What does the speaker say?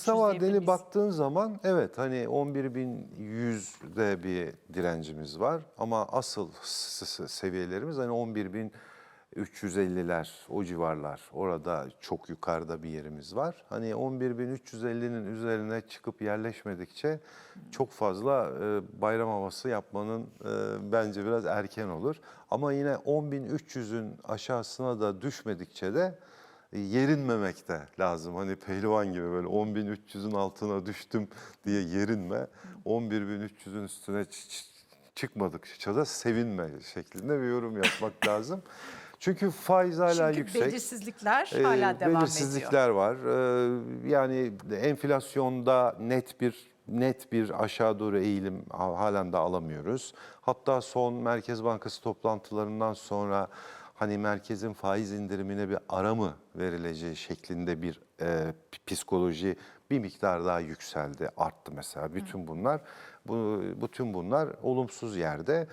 kısa vadeli baktığın zaman evet hani 11.100'de bir direncimiz var ama asıl seviyelerimiz hani 11.350'ler o civarlar. Orada çok yukarıda bir yerimiz var. Hani 11.350'nin üzerine çıkıp yerleşmedikçe çok fazla e, bayram havası yapmanın e, bence biraz erken olur. Ama yine 10.300'ün aşağısına da düşmedikçe de yerinmemek de lazım. Hani pehlivan gibi böyle 10.300'ün altına düştüm diye yerinme. 11.300'ün üstüne çıkmadıkça da sevinme şeklinde bir yorum yapmak lazım. Çünkü faiz hala Çünkü yüksek. belirsizlikler Ee, hala devam ediyor. Belirsizlikler var. Ee, yani enflasyonda net bir net bir aşağı doğru eğilim ha- halen de alamıyoruz. Hatta son Merkez Bankası toplantılarından sonra hani merkezin faiz indirimine bir ara mı verileceği şeklinde bir e, psikoloji bir miktar daha yükseldi, arttı mesela. Bütün bunlar bu bütün bunlar olumsuz yerde.